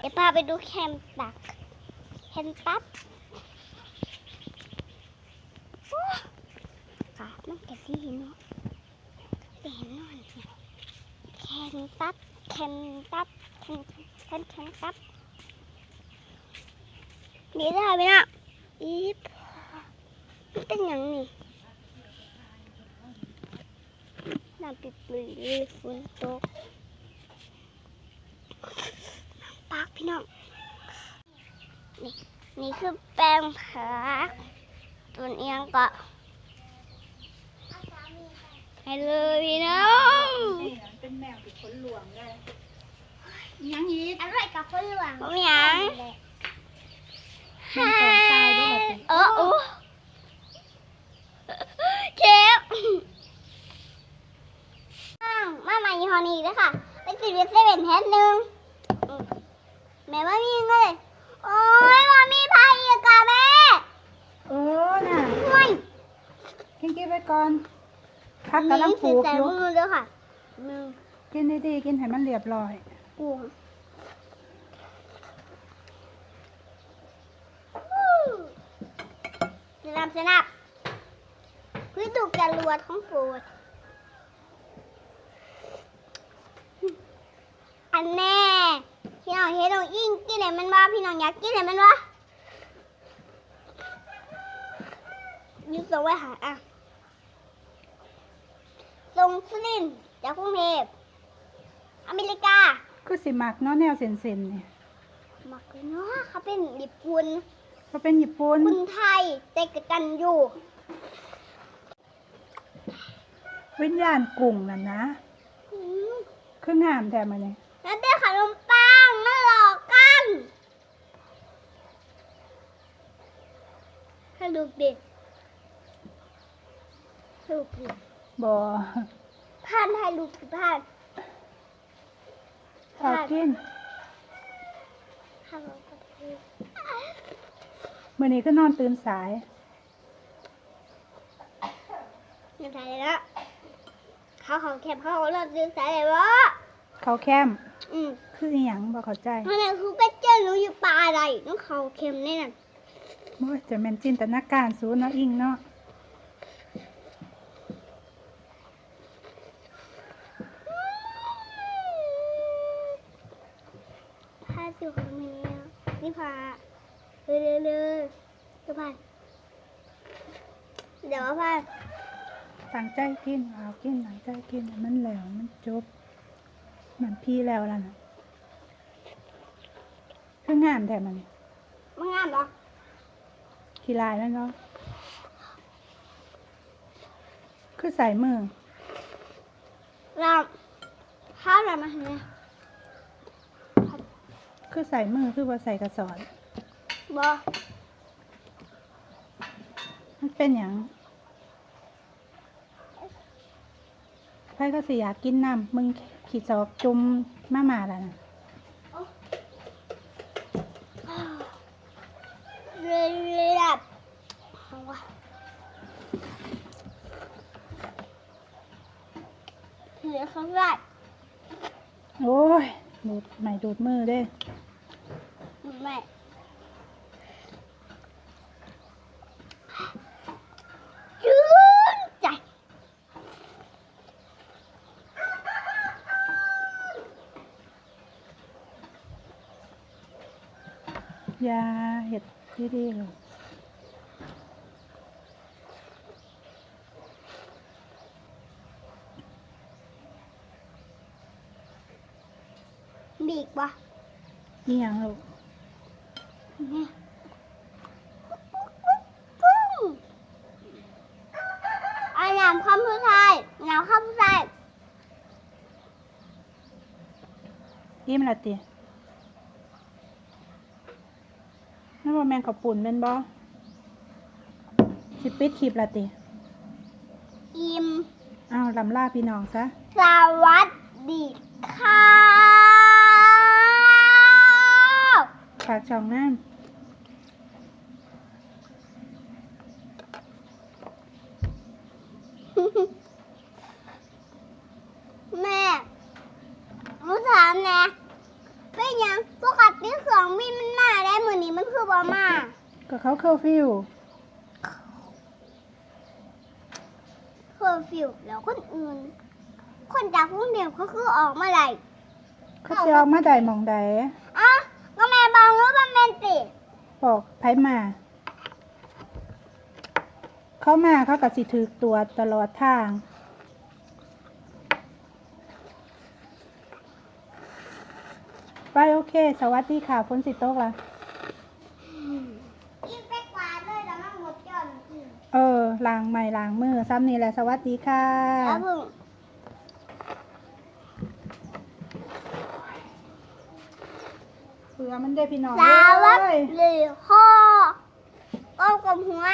เดี๋ยวพาไปดูแคมปักแคมปัสโอ้ขามันกะดีเนาะเป็นนอนเนี่ยแคมปัสแคมปัสแคมแคมแคมปัสมีได้ไหมน่ะอีพมันเป็นอย่างนี้น้ำปิดปลือฝนตก ปาก พี่น้อง นี่นี่คือแป้งผักตัวเอียงก็ให้เลยพี่น้อง เป็นแมวติดขนหลวงได้ยังอีกอร่อยกับคนหลวงผมยังแม่งตอนทรายด้วยแบบนี้เออโอ้เชฟอ้าวมาใหม่ยี่ห้อนี้ด้วยค่ะไปสิบเซเว่นแทนหนึ่งอืม แม่ว่ามีเงินเลยโอ้ยว่ามีพายอีกอะแม่เออน่ะห่วยกินกินไปก่อนพักกำลังปลูกใส่อยู่มือด้วยค่ะมือกินดีๆกินให้มันเรียบร้อยกูสนับสนับคือดูกระลวดของโปรดอันแน่ พี่น้องเฮ็ดน้องอิงกินไหนมันว่าพี่น้องอยากกินไหนมันวะอยูส่งไว้หาอะส่งสลินทร์จากกรุงเทพอเมริกาก็สิมักเนาะแนวเซนเซนๆเนี่ยมักเลยเนาะเขาเป็นญี่ปุ่นเขาเป็นญี่ปุ่นคนไทยแต่กกันอยู่ วิญญาณกุ้งน่ะนะอืมคืองามแท้มาเนี่ยนั่นเป็นขนมปังมาหลอกกัน ให้ลูกดิให้ลูกดิบ่ผ่านให้ลูกดิผ่านเอากินให้ลูกดิมื้อนี้ก็นอนตื่นสายเงินไทยแล้วเขาของแคบเขาของเลิกซื้อสายเลยวะเขาแคมป์อืมคืออีหยังบ่เข้าใจเพราะนั่นคือไปเจอหนูอยู่ป่าอะไรน้องเขาเค็มแน่นอน โอ้ยจะแม่นจินตนาการสูเนาะอิงเนาะพาสิวของเมียนี่พาเร็วเร็วเร็วพาเดี๋ยวว่าพาตั้งใจกินเอากินตั้งใจกินมันแล้วมันจบ มันพี่แล้วล่ะนะคืองามแท้มาเนี่ยมันงามเหรอ ขี้ลายแล้วเนาะคือใส่มือเราข้าวอะไรมาเนี่ยคือใส่มือคือว่าใส่กระสอนบอมันเป็นอย่างใครก็สิอยากกินน้ำมึงขี่จอกจุ่มมามาแล้วนะ เรื่อยๆแบบเอาวะเหลือข้างล่างโอ้ยดูดไม่ดูดมือเด้แม่ชื่นใจอยาเห็ด ดีๆเลยบีกปะนี่ยังลูกเนี่ยอัน น้ำข้ามผู้ชายน้ำข้ามผู้ชายยิ้มละตินั่นว่าแมงขับปุ่นเป็นบ่สิปิดคลิปละติอิมอ้าวลำลาพี่น้องซะ สวัสดีค่ะฝากช่องน้แม่รู้ถามแน่ เป็นหยังปกติองมินมันมาได้มือนี้มันคือบอมาก็เขาเคอร์ฟิวเคอร์ฟิวแล้วคนอื่น คนจากกรุงเทพเขาคือออกมาไหลเขาจะออกมาได้หมองใดอะก็แม่บอกรู้ว่าเป็นติบอกไผมา เขามาเขาก็สิถือตัวตลอดทาง ไปโอ เค สวัสดีค่ะฝนสิตกละยิ่งไปกว่าเลยแล้วมันหมดจอนอืมเออล้างใหม่ล้างมือซ้ำนี่แหละสวัสดีค่ะแล้วพึ่งเผื่อมันได้พี่น้องสาวัสเอ้ยดีพ่อก้มกับหัว